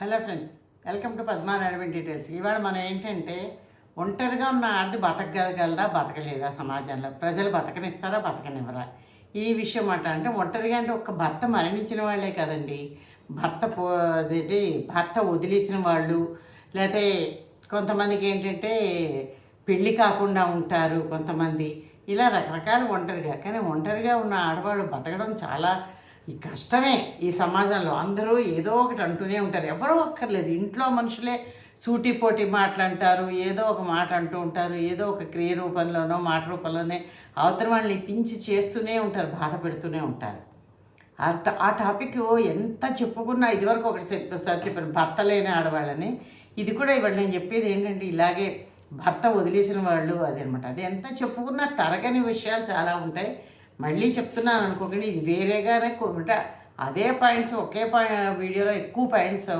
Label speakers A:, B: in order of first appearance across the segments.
A: Hello friends welcome to Padmanarayana details ఇవాళ మనం ఏంటంటే ఒంటరిగా ఉన్న ఆడది బతకగలదా బతకలేదా సమాజంలో? ప్రజలు బతకనిస్తారా బతకనివ్వరా? ఈ విషయం మాట అంటే ఒంటరిగా అంటే ఒక భర్త మరణించిన వాళ్ళే కదండి. భర్త పో భర్త వదిలేసిన వాళ్ళు లేకపోతే కొంతమందికి ఏంటంటే పెళ్ళి కాకుండా ఉంటారు కొంతమంది. ఇలా రకరకాల ఒంటరిగా. కానీ ఒంటరిగా ఉన్న ఆడవాళ్ళు బతకడం చాలా ఈ కష్టమే ఈ సమాజంలో. అందరూ ఏదో ఒకటి అంటూనే ఉంటారు. ఎవరో ఒక్కర్లేదు. ఇంట్లో మనుషులే సూటిపోటి మాటలంటారు ఏదో ఒక మాట అంటూ ఉంటారు ఏదో ఒక క్రియ రూపంలోనో మాట రూపంలోనే అవతల వాళ్ళని పించి చేస్తూనే ఉంటారు బాధ పెడుతూనే ఉంటారు. ఆ ఆ టాపిక్ ఎంత చెప్పుకున్నా ఇదివరకు ఒకటి సార్ చెప్పాను భర్త లేని ఆడవాళ్ళని. ఇది కూడా ఇవాళ నేను చెప్పేది ఏంటంటే ఇలాగే భర్త వదిలేసిన వాళ్ళు అదనమాట. అది ఎంత చెప్పుకున్నా తరగని విషయాలు చాలా ఉంటాయి. మళ్ళీ చెప్తున్నాను అనుకోకండి ఇది వేరేగానే కొ- అంటే అదే పాయింట్స్ ఒకే పాయింట్ వీడియోలో ఎక్కువ పాయింట్స్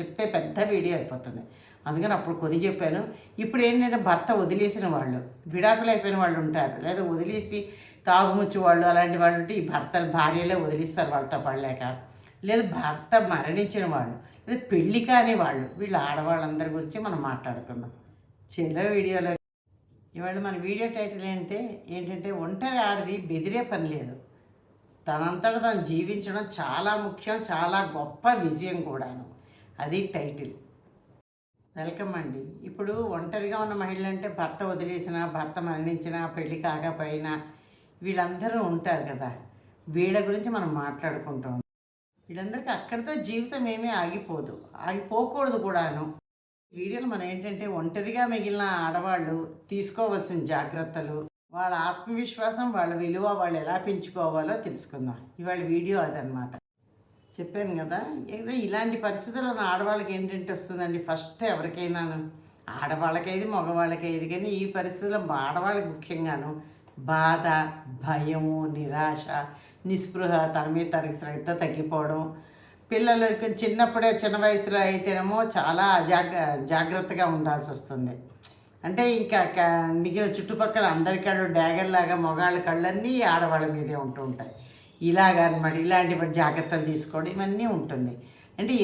A: చెప్తే పెద్ద వీడియో అయిపోతుంది. అందుకని అప్పుడు కొని చెప్పాను. ఇప్పుడు ఏంటంటే భర్త వదిలేసిన వాళ్ళు విడాకులు అయిపోయిన వాళ్ళు ఉంటారు. లేదా వదిలేసి తాగుముచ్చు వాళ్ళు అలాంటి వాళ్ళు ఉంటే ఈ భర్త భార్యలే వదిలిస్తారు వాళ్ళతో పడలేక. లేదు భర్త మరణించిన వాళ్ళు లేదా పెళ్ళి కాని వాళ్ళు వీళ్ళ ఆడవాళ్ళందరి గురించి మనం మాట్లాడుకుందాం. చిన్న వీడియోలో ఇవాళ మన వీడియో టైటిల్ ఏంటంటే ఏంటంటే ఒంటరి ఆడది బెదిరే పని లేదు. తనంతట తను జీవించడం చాలా ముఖ్యం చాలా గొప్ప విజయం కూడాను. అది టైటిల్. వెల్కమ్ అండి. ఇప్పుడు ఒంటరిగా ఉన్న మహిళలు అంటే భర్త వదిలేసిన భర్త మరణించిన పెళ్ళి కాకపోయినా వీళ్ళందరూ ఉంటారు కదా. వీళ్ళ గురించి మనం మాట్లాడుకుంటాం. వీళ్ళందరికీ అక్కడితో జీవితం ఏమీ ఆగిపోదు. ఆగిపోకూడదు కూడాను. వీడియోలో మనం ఏంటంటే ఒంటరిగా మిగిలిన ఆడవాళ్ళు తీసుకోవాల్సిన జాగ్రత్తలు వాళ్ళ ఆత్మవిశ్వాసం వాళ్ళ విలువ వాళ్ళు ఎలా పెంచుకోవాలో తెలుసుకుందాం. ఇవాళ వీడియో అదనమాట. చెప్పాను కదా ఏదో ఇలాంటి పరిస్థితుల్లో ఆడవాళ్ళకి ఏంటంటే వస్తుందండి ఫస్ట్ ఎవరికైనాను ఆడవాళ్ళకైది మగవాళ్ళకైది కానీ ఈ పరిస్థితుల్లో ఆడవాళ్ళకి ముఖ్యంగాను బాధ భయము నిరాశ నిస్పృహ తన మీద తనకి శ్రద్ధ తగ్గిపోవడం పిల్లలకి చిన్నప్పుడే చిన్న వయసులో అయితేనేమో చాలా జాగ్ర జాగ్రత్తగా ఉండాల్సి వస్తుంది. అంటే ఇంకా మిగిలిన చుట్టుపక్కల అందరి కళ్ళు డ్యాగర్లాగా మగాళ్ళ కళ్ళన్నీ ఆడవాళ్ళ మీదే ఉంటూ ఉంటాయి. ఇలాగనమాట ఇలాంటి జాగ్రత్తలు తీసుకోవడం ఇవన్నీ ఉంటుంది. అంటే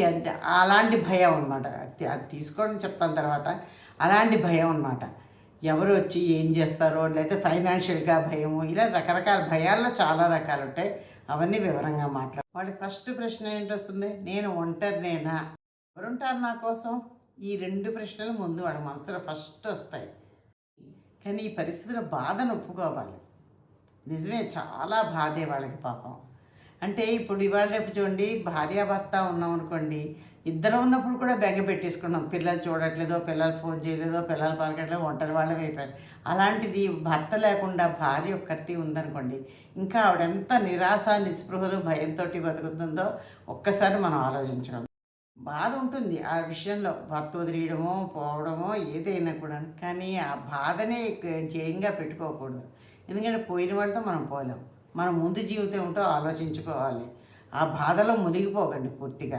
A: అలాంటి భయం అనమాట అది తీసుకోవడం చెప్తాను తర్వాత. అలాంటి భయం అనమాట ఎవరు వచ్చి ఏం చేస్తారో లేకపోతే ఫైనాన్షియల్గా భయము ఇలా రకరకాల భయాల్లో చాలా రకాలు ఉంటాయి. అవన్నీ వివరంగా మాట్లాడు. వాడి ఫస్ట్ ప్రశ్న ఏంటి వస్తుంది? నేను ఒంటరినేనా? ఎవరుంటారు నా కోసం? ఈ రెండు ప్రశ్నలు ముందు వాడి మనసులో ఫస్ట్ వస్తాయి. కానీ ఈ పరిస్థితిలో బాధను ఒప్పుకోవాలి. నిజమే చాలా బాధే వాళ్ళకి పాపం. అంటే ఇప్పుడు ఇవాళ రేపు చూడండి భార్యాభర్త ఉన్నాం అనుకోండి ఇద్దరు ఉన్నప్పుడు కూడా బెంగ పెట్టేసుకున్నాం. పిల్లలు చూడట్లేదో పిల్లలు ఫోన్ చేయలేదో పిల్లలు పలకట్లేదో ఒంటరి వాళ్ళే అయిపోయారు. అలాంటిది భర్త లేకుండా భార్య ఒక్కటి ఉందనుకోండి ఇంకా ఆవిడెంత నిరాశ నిస్పృహలు భయంతో బతుకుతుందో ఒక్కసారి మనం ఆలోచించడం బాధ ఉంటుంది ఆ విషయంలో. భర్త వదిలేయడమో పోవడమో ఏదైనా కూడా. కానీ ఆ బాధనే జయంగా పెట్టుకోకూడదు. ఎందుకంటే పోయిన వాళ్ళతో మనం పోలేం. మన ముందు జీవితం ఏంటో ఆలోచించుకోవాలి. ఆ బాధలో మునిగిపోకండి పూర్తిగా.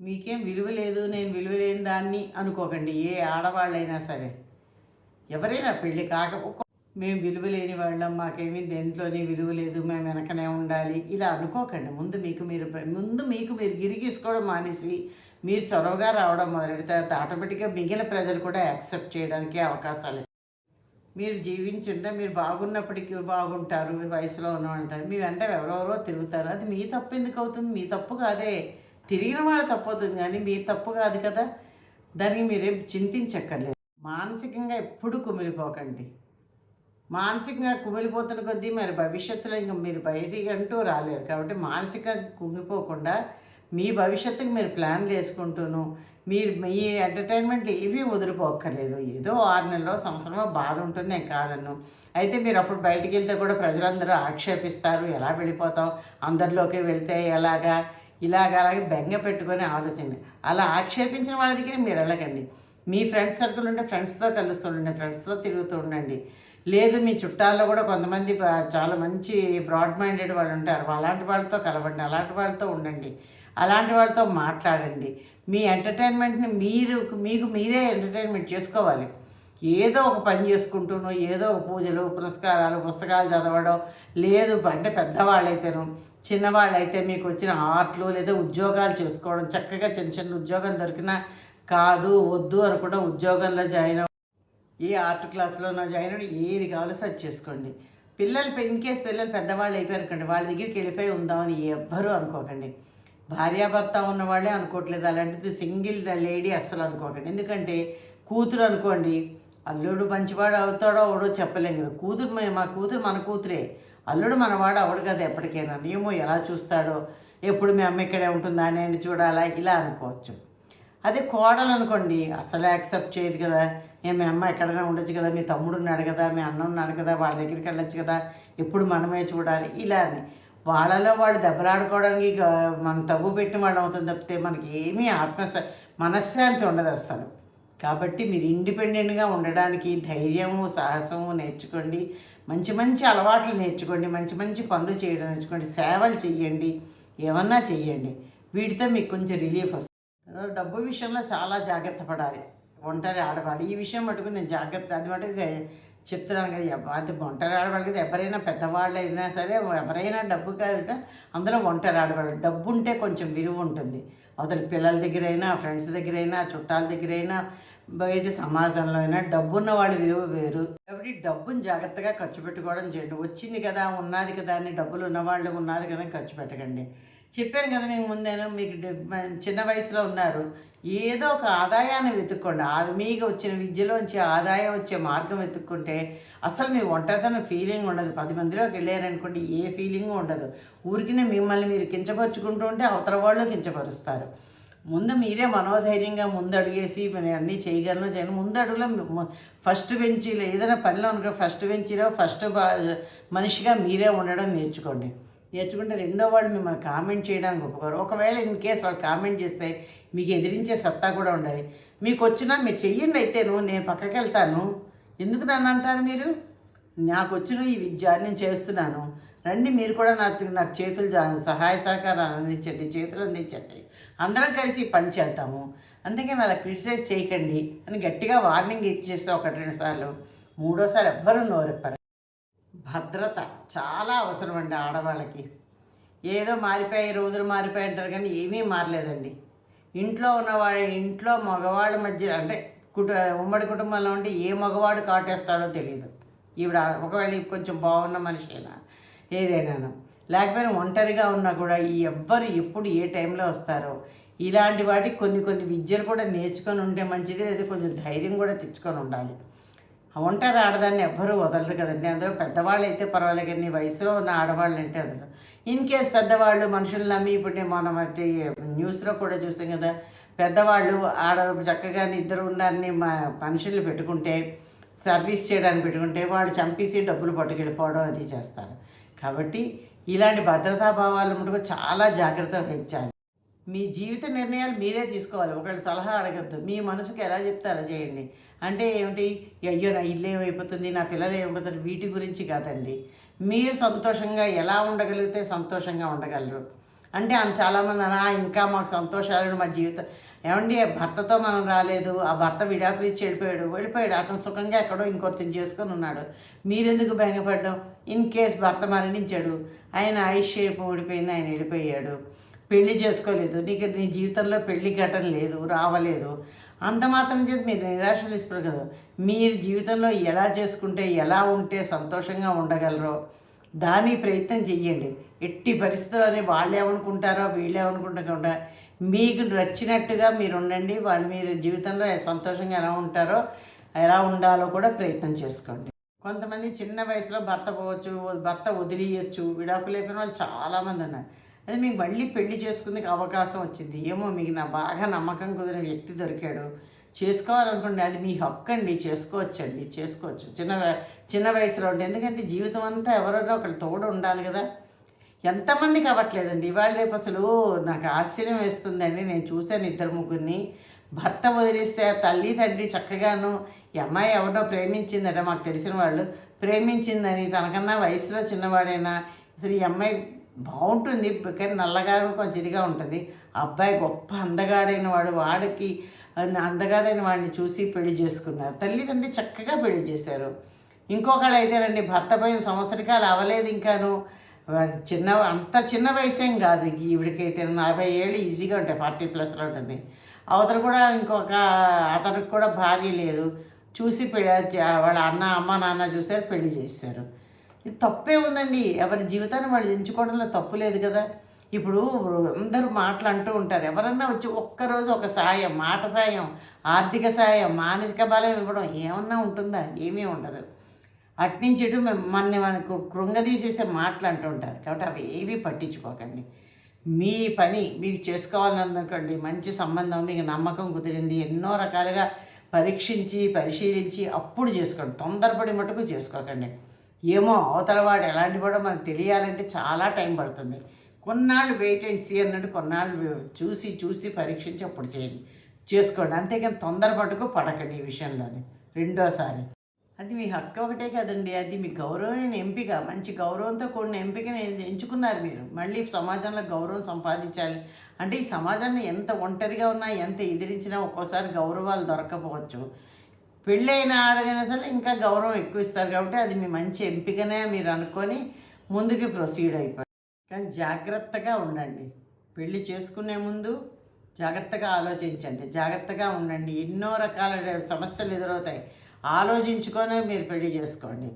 A: మీకేం విలువ లేదు నేను విలువ లేని దాన్ని అనుకోకండి. ఏ ఆడవాళ్ళైనా సరే. ఎవరైనా పెళ్ళి కాకపో మేము విలువ లేని వాళ్ళం మాకేమీ దేంట్లోనే విలువ లేదు మేము వెనకనే ఉండాలి. ఇలా అనుకోకండి. ముందు మీకు మీరు ముందు మీకు మీరు గిరిగీసుకోవడం మానేసి మీరు చొరవగా రావడం మొదలెడితే తర్వాత ఆటోమేటిక్గా మిగిలిన ప్రజలు కూడా యాక్సెప్ట్ చేయడానికి అవకాశాలు మీరు జీవించుంటే మీరు బాగున్నప్పటికీ బాగుంటారు మీ వయసులో అంటారు మీ వెంట ఎవరెవరో తిరుగుతారు. అది మీ తప్పు ఎందుకు అవుతుంది? మీ తప్పు కాదే. తిరిగిన వాళ్ళ తప్పు అవుతుంది కానీ మీ తప్పు కాదు కదా. దానికి మీరేం చింతించక్కర్లేదు. మానసికంగా ఎప్పుడు కుమిలిపోకండి. మానసికంగా కుమిలిపోతున్న కొద్దీ మరి భవిష్యత్తులో ఇంకా మీరు బయటికి అంటూ రాలేరు. కాబట్టి మానసికంగా కుమిలిపోకుండా మీ భవిష్యత్తుకు మీరు ప్లాన్లు వేసుకుంటూను మీరు మీ ఎంటర్టైన్మెంట్ ఏవి వదులుకోక్కర్లేదు ఏదో ఆరు నెలలో సంవత్సరంలో బాధ ఉంటుంది నేను కాదన్ను. అయితే మీరు అప్పుడు బయటికి వెళ్తే కూడా ప్రజలందరూ ఆక్షేపిస్తారు ఎలా వెళ్ళిపోతాం అందరిలోకి వెళ్తే ఎలాగా ఇలాగ అలాగే బెంగ పెట్టుకొని ఆలోచన అలా ఆక్షేపించిన వాళ్ళ దగ్గర మీరు వెళ్ళకండి. మీ ఫ్రెండ్స్ సర్కిల్ ఉంటే ఫ్రెండ్స్తో కలుస్తూ ఉండండి ఫ్రెండ్స్తో తిరుగుతూ ఉండండి. లేదు మీ చుట్టాల్లో కూడా కొంతమంది చాలా మంచి బ్రాడ్ మైండెడ్ వాళ్ళు ఉంటారు. అలాంటి వాళ్ళతో కలవండి అలాంటి వాళ్ళతో ఉండండి. అలాంటి వాళ్ళతో మాట్లాడండి. మీ ఎంటర్టైన్మెంట్ని మీరు మీకు మీరే ఎంటర్టైన్మెంట్ చేసుకోవాలి. ఏదో ఒక పని చేసుకుంటూనో ఏదో ఒక పూజలు పురస్కారాలు పుస్తకాలు చదవడం లేదు అంటే పెద్దవాళ్ళైతేను చిన్నవాళ్ళైతే మీకు వచ్చిన ఆర్ట్లు లేదా ఉద్యోగాలు చేసుకోవడం చక్కగా చిన్న చిన్న ఉద్యోగాలు దొరికినా కాదు వద్దు అనుకుంటే ఉద్యోగంలో జాయిన్ ఏ ఆర్ట్ క్లాస్లో నా జాయిన్ అవ్వడం ఏది కావాలో అది చేసుకోండి. పిల్లలు ఇన్ కేసు పిల్లలు పెద్దవాళ్ళు అయిపోయారు కండి వాళ్ళ దగ్గరికి వెళ్ళిపోయి ఉందామని ఎవ్వరూ అనుకోకండి. భార్యాభర్త ఉన్నవాళ్ళే అనుకోవట్లేదు. అలాంటిది సింగిల్ లేడీ అస్సలు అనుకోకండి. ఎందుకంటే కూతురు అనుకోండి అల్లుడు మంచివాడు అవుతాడో అవడో చెప్పలేం కదా. కూతురు మా కూతురు మన కూతురే. అల్లుడు మనవాడు అవడు కదా ఎప్పటికైనా. ఏమో ఎలా చూస్తాడో ఎప్పుడు మీ అమ్మ ఇక్కడే ఉంటుందా నేను చూడాలా? ఇలా అనుకోవచ్చు. అదే కోడలు అనుకోండి అసలు యాక్సెప్ట్ చేయదు కదా. నేను మీ అమ్మ ఎక్కడైనా ఉండొచ్చు కదా. మీ తమ్ముడు ఉన్నాడు కదా మీ అన్న ఉన్నాడు కదా వాళ్ళ దగ్గరికి వెళ్ళొచ్చు కదా. ఎప్పుడు మనమే చూడాలి. ఇలా అని. వాళ్ళలో వాళ్ళు దెబ్బలాడుకోవడానికి మనం తగ్గు పెట్టిన వాళ్ళు అవుతుంది తప్పితే మనకి ఏమీ ఆత్మ మనశ్శాంతి ఉండదు అసలు కాబట్టి మీరు ఇండిపెండెంట్గా ఉండడానికి ధైర్యము సాహసము నేర్చుకోండి. మంచి మంచి అలవాట్లు నేర్చుకోండి. మంచి మంచి పనులు చేయడం నేర్చుకోండి. సేవలు చేయండి ఏమన్నా చేయండి వీటితో మీకు కొంచెం రిలీఫ్ వస్తుంది. డబ్బు విషయంలో చాలా జాగ్రత్త పడాలి. ఒంటరి ఆడవాడు ఈ విషయం మటుకు నేను జాగ్రత్త అది మటుకు చెప్తున్నాను కదా అది ఒంటరి ఆడవాళ్ళు కదా ఎవరైనా పెద్దవాళ్ళు అయినా సరే ఎవరైనా డబ్బు కాదు అందులో ఒంటరి ఆడవాళ్ళు డబ్బు ఉంటే కొంచెం విలువ ఉంటుంది. అవతల పిల్లల దగ్గరైనా ఫ్రెండ్స్ దగ్గరైనా చుట్టాల దగ్గరైనా బయట సమాజంలో అయినా డబ్బున్న వాళ్ళు విలువ వేరు. కాబట్టి డబ్బును జాగ్రత్తగా ఖర్చు పెట్టుకోవడం చేయండి. వచ్చింది కదా ఉన్నది కదా అని డబ్బులు ఉన్నవాళ్ళు ఉన్నది కదా ఖర్చు పెట్టకండి. చెప్పాను కదా మీకు ముందేను మీకు చిన్న వయసులో ఉన్నారు. ఏదో ఒక ఆదాయాన్ని వెతుక్కోండి. అది మీకు వచ్చిన విద్యలోంచి ఆదాయం వచ్చే మార్గం వెతుక్కుంటే అసలు మీ ఒంటరితనం ఫీలింగ్ ఉండదు. పది మందిలోకి వెళ్ళారనుకోండి ఏ ఫీలింగ్ ఉండదు. ఊరికినే మిమ్మల్ని మీరు కించపరుచుకుంటూ ఉంటే అవతల వాళ్ళు కించపరుస్తారు. ముందు మీరే మనోధైర్యంగా ముందు అడిగేసి అన్నీ చేయగలను చేయను ముందు అడుగులో ఫస్ట్ బెంచీలో ఏదైనా పనిలో అనుకో ఫస్ట్ బెంచీలో ఫస్ట్ బా మనిషిగా మీరే ఉండడం నేర్చుకోండి. నేర్చుకుంటే రెండో వాళ్ళు మిమ్మల్ని కామెంట్ చేయడానికి ఒప్పుకోరు. ఒకవేళ ఇన్ కేస్ వాళ్ళు కామెంట్ చేస్తే మీకు ఎదిరించే సత్తా కూడా ఉండాలి. మీకు వచ్చినా మీరు చెయ్యండి అయితేను నేను పక్కకి వెళ్తాను. ఎందుకు నన్ను అంటారు మీరు? నాకు వచ్చిన ఈ విద్య నేను చేస్తున్నాను. రండి మీరు కూడా నాకు నాకు చేతులు జా- సహాయ సహకారాలు అందించండి చేతులు అందించండి. అందరం కలిసి పని చేద్దాము. అందుకని అలా క్రిటిసైజ్ చేయకండి అని గట్టిగా వార్నింగ్ ఇచ్చేస్తే ఒకటి రెండు సార్లు. మూడోసారి ఎవ్వరూ నోరెప్పారు. భద్రత చాలా అవసరం అండి ఆడవాళ్ళకి. ఏదో మారిపోయి రోజులు మారిపోయి అంటారు కానీ ఏమీ మారలేదండి. ఇంట్లో ఉన్నవాళ్ళ ఇంట్లో మగవాళ్ళ మధ్య అంటే కుట ఉమ్మడి కుటుంబంలో ఉంటే ఏ మగవాడు కాటేస్తాడో తెలియదు ఈవిడ ఒకవేళ కొంచెం బాగున్న మనిషి అయినా ఏదైనా లేకపోయినా ఒంటరిగా ఉన్నా కూడా ఈ ఎవ్వరు ఎప్పుడు ఏ టైంలో వస్తారో ఇలాంటి వాటికి కొన్ని కొన్ని విద్యలు కూడా నేర్చుకొని ఉంటే మంచిది లేదా కొంచెం ధైర్యం కూడా తెచ్చుకొని ఉండాలి. ఒంటరి ఆడదాన్ని ఎవ్వరూ వదలరు కదండి. అందులో పెద్దవాళ్ళు అయితే పర్వాలేదు కానీ వయసులో ఉన్న ఆడవాళ్ళు అంటే వదలరు. ఇన్ కేస్ పెద్దవాళ్ళు మనుషులు నమ్మి ఇప్పుడు నేను మొన్న మరి న్యూస్లో కూడా చూసాం కదా పెద్దవాళ్ళు ఆడ చక్కగా ఇద్దరు ఉన్నారని మా మనుషులు పెట్టుకుంటే సర్వీస్ చేయడానికి పెట్టుకుంటే వాళ్ళు చంపేసి డబ్బులు పట్టుకెళ్ళిపోవడం అది చేస్తారు. కాబట్టి ఇలాంటి భద్రతా భావాలు మటుకు చాలా జాగ్రత్త వహించాలి. మీ జీవిత నిర్ణయాలు మీరే తీసుకోవాలి. ఒకళ్ళు సలహా అడగద్దు. మీ మనసుకు ఎలా చెప్తే అలా చేయండి. అంటే ఏమిటి? అయ్యో నా ఇల్లు ఏమైపోతుంది? నా పిల్లలు ఏమైపోతుంది వీటి గురించి కాదండి. మీరు సంతోషంగా ఎలా ఉండగలిగితే సంతోషంగా ఉండగలరు. అంటే ఆమె చాలామంది అనా ఇంకా మాకు సంతోషాలు మా జీవితం ఏమండి ఆ భర్తతో మనం రాలేదు. ఆ భర్త విడాకులు ఇచ్చి వెళ్ళిపోయాడు. వెళ్ళిపోయాడు. అతను సుఖంగా ఎక్కడో ఇంకొకరిని చేసుకొని ఉన్నాడు. మీరెందుకు బెంగపడ్డాం ఇన్ కేస్ భర్త మరణించాడు. ఆయన ఆయుష్ ఓడిపోయింది ఆయన వెళ్ళిపోయాడు. పెళ్ళి చేసుకోలేదు. నీకు నీ జీవితంలో పెళ్ళి ఘటన లేదు. రావలేదు. అంత మాత్రం చేత మీరు నిరాశలు ఇస్తారు కదా. మీరు జీవితంలో ఎలా చేసుకుంటే ఎలా ఉంటే సంతోషంగా ఉండగలరో దాని ప్రయత్నం చెయ్యండి. ఎట్టి పరిస్థితుల్లోనే వాళ్ళు ఏమనుకుంటారో వీళ్ళు ఏమనుకుంటారో మీకు నచ్చినట్టుగా మీరు ఉండండి. వాళ్ళు మీరు జీవితంలో సంతోషంగా ఎలా ఉంటారో ఎలా ఉండాలో కూడా ప్రయత్నం చేసుకోండి. కొంతమంది చిన్న వయసులో భర్త పోవచ్చు భర్త వదిలియచ్చు విడాకులు అయిపోయిన వాళ్ళు చాలామంది ఉన్నారు. అది మీకు మళ్ళీ పెళ్ళి చేసుకుందుకు అవకాశం వచ్చింది. ఏమో మీకు నా బాగా నమ్మకం కుదిరిన వ్యక్తి దొరికాడు. చేసుకోవాలనుకోండి అది మీ హక్కు అండి. చేసుకోవచ్చండి. చేసుకోవచ్చు. చిన్న చిన్న వయసులో ఉంటే. ఎందుకంటే జీవితం అంతా ఎవరైనా ఒకళ్ళు తోడు ఉండాలి కదా. ఎంతమందికి అవ్వట్లేదండి. ఇవాళ రేపు అసలు నాకు ఆశ్చర్యం వేస్తుందండి. నేను చూశాను ఇద్దరు ముగ్గురిని. భర్త వదిలేస్తే తల్లి తండ్రి చక్కగాను ఈ అమ్మాయి ఎవరినో ప్రేమించిందట. మాకు తెలిసిన వాళ్ళు ప్రేమించిందని తనకన్నా వయసులో చిన్నవాడైనా అసలు ఈ అమ్మాయి బాగుంటుంది కానీ నల్లగా కొంచెం ఇదిగా ఉంటుంది. ఆ అబ్బాయి గొప్ప అందగాడైన వాడు వాడికి అందగాడైన వాడిని చూసి పెళ్ళి చేసుకున్నారు. తల్లిదండ్రి చక్కగా పెళ్ళి చేశారు. ఇంకొకళ్ళు అయితేనండి భర్త పోయిన సంవత్సరకాలు అవ్వలేదు ఇంకాను. చిన్న అంత చిన్న వయసేం కాదు. ఈవిడికైతే నలభై ఏళ్ళు ఈజీగా ఉంటాయి ఫార్టీ ప్లస్లో ఉంటుంది. అవతల కూడా ఇంకొక అతనికి కూడా భార్య లేదు. చూసి పెళ్ళి వాళ్ళ అన్న అమ్మ నాన్న చూసారు పెళ్ళి చేశారు. తప్పే ఉందండి. ఎవరి జీవితాన్ని వాళ్ళు ఎంచుకోవడంలో తప్పు లేదు కదా. ఇప్పుడు అందరూ మాటలు అంటూ ఉంటారు. ఎవరన్నా వచ్చి ఒక్కరోజు ఒక సాయం మాట సాయం ఆర్థిక సాయం మానసిక బలం ఇవ్వడం ఏమన్నా ఉంటుందా? ఏమీ ఉండదు. అట్నుంచి ఇటు మన మనకు కృంగదీసేసే మాటలు అంటూ ఉంటారు. కాబట్టి అవి ఏవి పట్టించుకోకండి. మీ పని మీకు చేసుకోవాలనుకోండి మంచి సంబంధం మీకు నమ్మకం కుదిరింది ఎన్నో రకాలుగా పరీక్షించి పరిశీలించి అప్పుడు చేసుకోండి. తొందరపడి మటుకు చేసుకోకండి. ఏమో అవతల వాడు ఎలాంటి వాడో మనకు తెలియాలంటే చాలా టైం పడుతుంది. కొన్నాళ్ళు వెయిట్ అండ్ సీ అన్నట్టు కొన్నాళ్ళు చూసి చూసి పరీక్షించి అప్పుడు చేయండి. చేసుకోండి. అంతేకాని తొందరపట్టుకు పడకండి ఈ విషయంలోనే రెండోసారి. అది మీ హక్కు ఒకటే కదండి. అది మీ గౌరవమైన ఎంపిక. మంచి గౌరవంతో కూడిన ఎంపికని ఎంచుకున్నారు మీరు. మళ్ళీ సమాజంలో గౌరవం సంపాదించాలి అంటే ఈ సమాజంలో ఎంత ఒంటరిగా ఉన్నా ఎంత ఎదిరించినా ఒక్కోసారి గౌరవాలు దొరకపోవచ్చు పెళ్ళైన ఆడదైనా సరే ఇంకా గౌరవం ఎక్కువ ఇస్తారు కాబట్టి అది మీ మంచి ఎంపికనే మీరు అనుకొని ముందుకి ప్రొసీడ్ అయిపోయి కానీ జాగ్రత్తగా ఉండండి. పెళ్ళి చేసుకునే ముందు జాగ్రత్తగా ఆలోచించండి. జాగ్రత్తగా ఉండండి. ఎన్నో రకాల సమస్యలు ఎదురవుతాయి. ఆలోచించుకొని మీరు పెళ్ళి చేసుకోండి.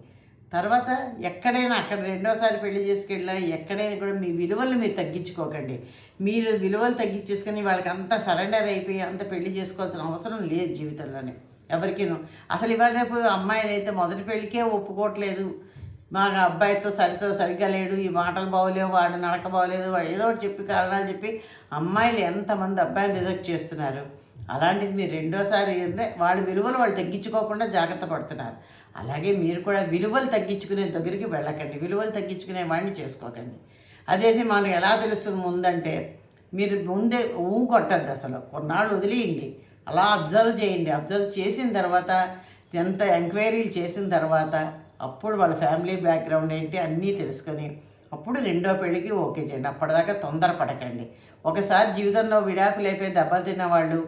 A: తర్వాత ఎక్కడైనా అక్కడ రెండోసారి పెళ్ళి చేసుకెళ్ళినా ఎక్కడైనా కూడా మీ విలువలు మీరు తగ్గించుకోకండి. మీరు విలువలు తగ్గించేసుకొని వాళ్ళకి అంత సరెండర్ అయిపోయి అంత పెళ్ళి చేసుకోవాల్సిన అవసరం లేదు జీవితంలోనే. ఎవరికీను. అసలు ఇవాళ రేపు అమ్మాయిలు అయితే మొదటి పెళ్ళికే ఒప్పుకోవట్లేదు మా అబ్బాయితో సరితో సరిగ్గా లేడు ఈ మాటలు బాగోలేవు వాడు నడక బాగోలేదు వాడు ఏదో ఒకటి చెప్పి కారణాలు చెప్పి అమ్మాయిలు ఎంతమంది అబ్బాయిని రిజెక్ట్ చేస్తున్నారు. అలాంటిది మీరు రెండోసారి వాళ్ళ విలువలు వాళ్ళు తగ్గించుకోకుండా జాగ్రత్త పడుతున్నారు. అలాగే మీరు కూడా విలువలు తగ్గించుకునే దగ్గరికి వెళ్ళకండి విలువలు తగ్గించుకునే వాడిని చేసుకోకండి. అదేది మనకు ఎలా తెలుస్తుంది ముందంటే మీరు ముందే ఊ కొట్టద్దు అసలు. కొన్నాళ్ళు వదిలేయండి. అలా అబ్జర్వ్ చేయండి. అబ్జర్వ్ చేసిన తర్వాత ఎంత ఎంక్వైరీలు చేసిన తర్వాత అప్పుడు వాళ్ళ ఫ్యామిలీ బ్యాక్గ్రౌండ్ ఏంటి అన్నీ తెలుసుకొని అప్పుడు రెండో పెళ్ళికి ఓకే చేయండి. అప్పటిదాకా తొందరపడకండి. ఒకసారి జీవితంలో విడాకులు అయిపోయి దెబ్బలు తిన్న వాళ్ళు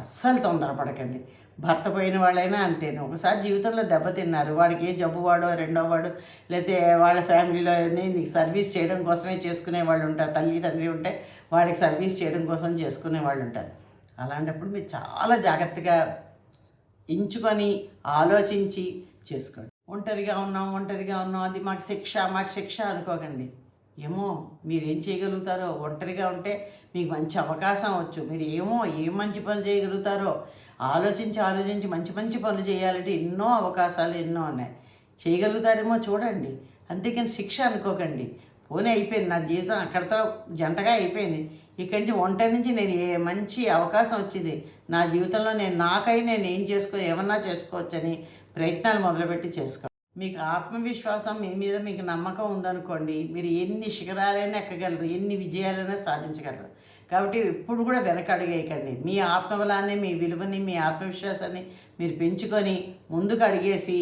A: అస్సలు తొందరపడకండి. భర్త పోయిన వాళ్ళైనా అంతేను. ఒకసారి జీవితంలో దెబ్బతిన్నారు వాడికి ఏ జబ్బు వాడో రెండో వాడు లేకపోతే వాళ్ళ ఫ్యామిలీలో నీకు సర్వీస్ చేయడం కోసమే చేసుకునే వాళ్ళు ఉంటారు. తల్లి తండ్రి ఉంటే వాళ్ళకి సర్వీస్ చేయడం కోసం చేసుకునే వాళ్ళు ఉంటారు. అలాంటప్పుడు మీరు చాలా జాగ్రత్తగా ఎంచుకొని ఆలోచించి చేసుకోండి. ఒంటరిగా ఉన్నాం ఒంటరిగా ఉన్నాం అది మాకు శిక్ష మాకు శిక్ష అనుకోకండి. ఏమో మీరేం చేయగలుగుతారో ఒంటరిగా ఉంటే మీకు మంచి అవకాశం వచ్చు. మీరు ఏమో ఏం మంచి పనులు చేయగలుగుతారో ఆలోచించి ఆలోచించి మంచి మంచి పనులు చేయాలంటే ఎన్నో అవకాశాలు ఎన్నో ఉన్నాయి. చేయగలుగుతారేమో చూడండి. అంతేకాని శిక్ష అనుకోకండి. పోనీ అయిపోయింది నా జీవితం అక్కడితో జంటగా అయిపోయింది. ఇక్కడి నుంచి ఒంటరి నుంచి నేను ఏ మంచి అవకాశం వచ్చింది? నా జీవితంలో నేను నాకై నేను ఏం చేసుకో ఏమన్నా చేసుకోవచ్చని ప్రయత్నాలు మొదలుపెట్టి చేసుకో మీకు ఆత్మవిశ్వాసం మీ మీద మీకు నమ్మకం ఉందనుకోండి మీరు ఎన్ని శిఖరాలైనా ఎక్కగలరు ఎన్ని విజయాలైనా సాధించగలరు. కాబట్టి ఎప్పుడు కూడా వెనకడుగేయకండి మీ ఆత్మబలాన్ని మీ విలువని మీ ఆత్మవిశ్వాసాన్ని మీరు పెంచుకొని ముందుకు అడిగేసి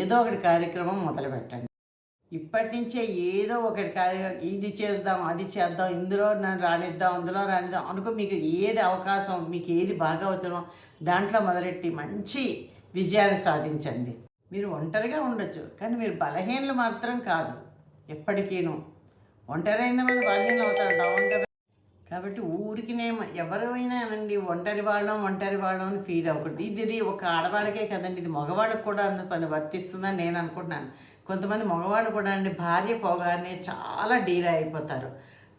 A: ఏదో ఒకటి కార్యక్రమం మొదలుపెట్టండి. ఇప్పటి నుంచే ఏదో ఒకటి కార్య ఇది చేద్దాం అది చేద్దాం ఇందులో నన్ను రానిద్దాం అందులో రానిద్దాం అనుకో మీకు ఏది అవకాశం మీకు ఏది బాగా అవుతుందో దాంట్లో మొదలెట్టి మంచి విజయాన్ని సాధించండి. మీరు ఒంటరిగా ఉండొచ్చు కానీ మీరు బలహీనలు మాత్రం కాదు ఎప్పటికీను. ఒంటరైన వాళ్ళు బలహీనలు అవుతారు డౌన్ కదా. కాబట్టి ఊరికినే ఎవరైనా అనండి ఒంటరి వాళ్ళం ఒంటరి వాళ్ళం అని ఫీల్ అవ్వకూడదు. ఇది ఒక ఆడవాళ్ళకే కదండి ఇది మగవాళ్ళకి కూడా పని వర్తిస్తుందని నేను అనుకుంటున్నాను. కొంతమంది మగవాళ్ళు కూడా అండి భార్య పోగానే చాలా డీలే అయిపోతారు.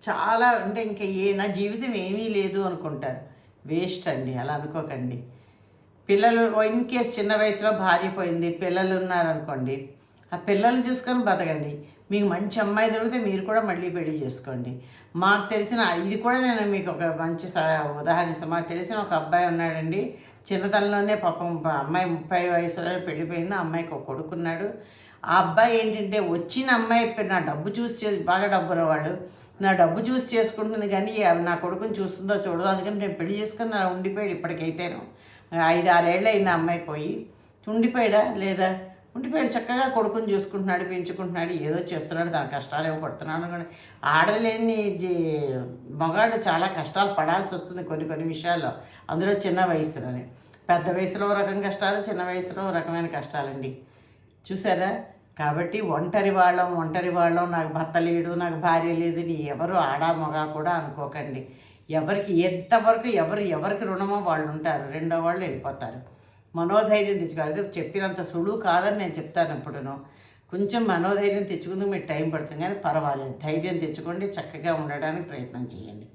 A: చాలా అంటే ఇంకా ఏ నా జీవితం ఏమీ లేదు అనుకుంటారు. వేస్ట్ అండి అలా అనుకోకండి. పిల్లలు ఇన్ కేస్ చిన్న వయసులో భార్య పోయింది పిల్లలు ఉన్నారనుకోండి ఆ పిల్లల్ని చూసుకొని బతకండి. మీకు మంచి అమ్మాయి దొరికితే మీరు కూడా మళ్ళీ పెళ్ళి చేసుకోండి. మాకు తెలిసిన ఇది కూడా నేను మీకు ఒక మంచి ఉదాహరణ మాకు తెలిసిన ఒక అబ్బాయి ఉన్నాడండి. చిన్నతనంలోనే పాపం అమ్మాయి ముప్పై వయసులో పెళ్ళిపోయింది ఆ అమ్మాయికి ఒక కొడుకున్నాడు. ఆ అబ్బాయి ఏంటంటే వచ్చిన అమ్మాయి నా డబ్బు చూసి బాగా డబ్బు వాళ్ళు నా డబ్బు చూసి చేసుకుంటుంది కానీ నా కొడుకుని చూస్తుందో చూడదో అందుకని నేను పెళ్ళి చేసుకుని నా ఉండిపోయాడు ఇప్పటికైతేను. ఐదు ఆరేళ్ళు అయింది అమ్మాయి పోయి. ఉండిపోయాడా? లేదా? ఉండిపోయాడు చక్కగా కొడుకుని చూసుకుంటున్నాడు పెంచుకుంటున్నాడు ఏదో చేస్తున్నాడు దాని కష్టాలు ఏమో పడుతున్నాడు అనుకోండి ఆడలేని మగాడు చాలా కష్టాలు పడాల్సి వస్తుంది కొన్ని కొన్ని విషయాల్లో. అందులో చిన్న వయసులోనే. పెద్ద వయసులో రకం కష్టాలు చిన్న వయసులో రకమైన కష్టాలండి. చూసారా? కాబట్టి ఒంటరి వాళ్ళం ఒంటరి వాళ్ళం నాకు భర్త లేడు నాకు భార్య లేదు నీ ఎవరు ఆడా మగ కూడా అనుకోకండి. ఎవరికి ఎంతవరకు ఎవరు ఎవరికి రుణమో వాళ్ళు ఉంటారు. రెండో వాళ్ళు వెళ్ళిపోతారు. మనోధైర్యం తెచ్చుకోవాలి. చెప్పినంత సులువు కాదని నేను చెప్తాను ఇప్పుడును. కొంచెం మనోధైర్యం తెచ్చుకుందుకు మీకు టైం పడుతుంది కానీ పర్వాలేదు. ధైర్యం తెచ్చుకోండి చక్కగా ఉండడానికి ప్రయత్నం చేయండి.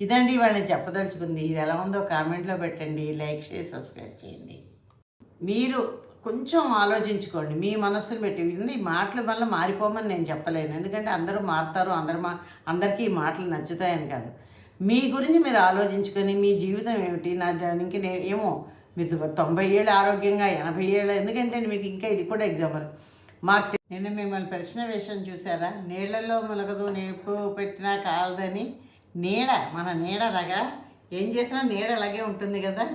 A: ఇదండి వాళ్ళని చెప్పదలుచుకుంది. ఇది ఎలా ఉందో కామెంట్లో పెట్టండి. లైక్ చేసి సబ్స్క్రైబ్ చేయండి. మీరు కొంచెం ఆలోచించుకోండి. మీ మనస్సును పెట్టి ఈ మాటల వల్ల మారిపోమని నేను చెప్పలేను. ఎందుకంటే అందరూ మారుతారు. అందరు మా అందరికీ ఈ మాటలు నచ్చుతాయని కాదు. మీ గురించి మీరు ఆలోచించుకొని మీ జీవితం ఏమిటి? నా దానికి నేను ఏమో మీరు తొంభై ఏళ్ళు ఆరోగ్యంగా ఎనభై ఏళ్ళు ఎందుకంటే మీకు ఇంకా ఇది కూడా ఎగ్జాంపుల్. మాకు నిన్న నేను మిమ్మల్ని ప్రశ్న విషయం చూసారా నీళ్ళల్లో మునగదు నేర్పు పెట్టినా కాలదని. నీడ మన నీడ అలాగా ఏం చేసినా నీడ అలాగే ఉంటుంది కదా?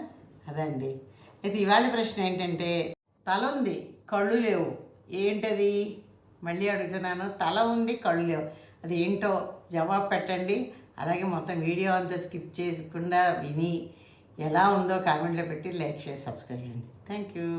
A: అదండి. అయితే ఇవాళ ప్రశ్న ఏంటంటే తల ఉంది కళ్ళు లేవు. ఏంటది? మళ్ళీ అడుగుతున్నాను. తల ఉంది కళ్ళు లేవు. అది ఏంటో జవాబు పెట్టండి. అలాగే మొత్తం వీడియో అంతా స్కిప్ చేయకుండా విని ఎలా ఉందో కామెంట్లో పెట్టి లైక్ చేసి సబ్స్క్రైబ్ చేయండి. Thank you.